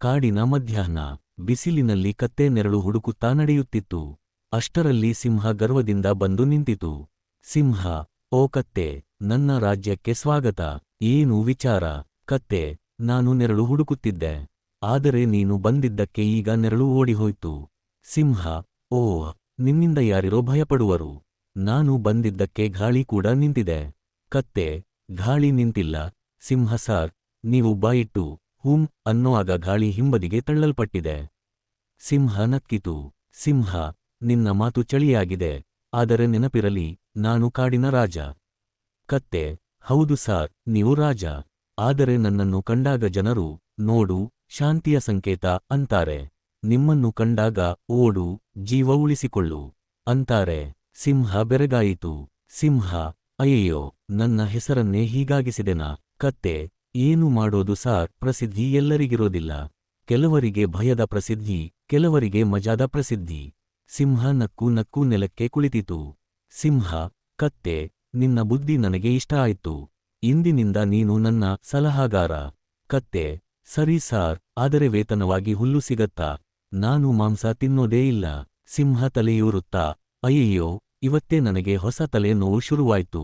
ಕಾಡಿನ ಮಧ್ಯಾಹ್ನ ಬಿಸಿಲಿನಲ್ಲಿ ಕತ್ತೆ ನೆರಳು ಹುಡುಕುತ್ತಾ ನಡೆಯುತ್ತಿತ್ತು. ಅಷ್ಟರಲ್ಲಿ ಸಿಂಹ ಗರ್ವದಿಂದ ಬಂದು ನಿಂತಿತು. ಸಿಂಹ, ಓ ಕತ್ತೆ, ನನ್ನ ರಾಜ್ಯಕ್ಕೆ ಸ್ವಾಗತ. ಏನು ವಿಚಾರ? ಕತ್ತೆ, ನಾನು ನೆರಳು ಹುಡುಕುತ್ತಿದ್ದೆ. ಆದರೆ ನೀನು ಬಂದಿದ್ದಕ್ಕೆ ಈಗ ನೆರಳು ಓಡಿಹೋಯ್ತು. ಸಿಂಹ, ಓ, ನಿನ್ನಿಂದ ಯಾರಿರೋ ಭಯಪಡುವರು. ನಾನು ಬಂದಿದ್ದಕ್ಕೆ ಗಾಳಿ ಕೂಡ ನಿಂತಿದೆ. ಕತ್ತೆ, ಗಾಳಿ ನಿಂತಿಲ್ಲ. ಸಿಂಹ, ಸಾರ್, ನೀವು ಬಾಯಿಟ್ಟು ಹೂಂ ಅನ್ನುವಾಗ ಗಾಳಿ ಹಿಂಬದಿಗೆ ತಳ್ಳಲ್ಪಟ್ಟಿದೆ. ಸಿಂಹ ನಕ್ಕಿತು. ಸಿಂಹ, ನಿನ್ನ ಮಾತು ಚಳಿಯಾಗಿದೆ. ಆದರೆ ನೆನಪಿರಲಿ, ನಾನು ಕಾಡಿನ ರಾಜ. ಕತ್ತೆ, ಹೌದು ಸಾರ್, ನೀವು ರಾಜ. ಆದರೆ ನನ್ನನ್ನು ಕಂಡಾಗ ಜನರು, ನೋಡು, ಶಾಂತಿಯ ಸಂಕೇತ ಅಂತಾರೆ. ನಿಮ್ಮನ್ನು ಕಂಡಾಗ ಓಡು, ಜೀವ ಉಳಿಸಿಕೊಳ್ಳು ಅಂತಾರೆ. ಸಿಂಹ ಬೆರಗಾಯಿತು. ಸಿಂಹ, ಅಯ್ಯಯ್ಯೋ, ನನ್ನ ಹೆಸರನ್ನೇ ಹೀಗಾಗಿಸಿದೆನಾ? ಕತ್ತೆ ಏನು ಮಾಡೋದು ಸಾರ್? ಪ್ರಸಿದ್ಧಿ ಎಲ್ಲರಿಗಿರೋದಿಲ್ಲ. ಕೆಲವರಿಗೆ ಭಯದ ಪ್ರಸಿದ್ಧಿ, ಕೆಲವರಿಗೆ ಮಜಾದ ಪ್ರಸಿದ್ಧಿ. ಸಿಂಹ ನಕ್ಕು ನಕ್ಕು ನೆಲಕ್ಕೆ ಕುಳಿತಿತು. ಸಿಂಹ, ಕತ್ತೆ, ನಿನ್ನ ಬುದ್ಧಿ ನನಗೆ ಇಷ್ಟ ಆಯ್ತು. ಇಂದಿನಿಂದ ನೀನು ನನ್ನ ಸಲಹಾಗಾರ. ಕತ್ತೆ, ಸರಿ ಸಾರ್, ಆದರೆ ವೇತನವಾಗಿ ಹುಲ್ಲು ಸಿಗತ್ತಾ? ನಾನು ಮಾಂಸ ತಿನ್ನೋದೇ ಇಲ್ಲ. ಸಿಂಹ ತಲೆಯೂರುತ್ತಾ? ಅಯ್ಯಯ್ಯೋ, ಇವತ್ತೇ ನನಗೆ ಹೊಸ ತಲೆ ನೋವು ಶುರುವಾಯ್ತು.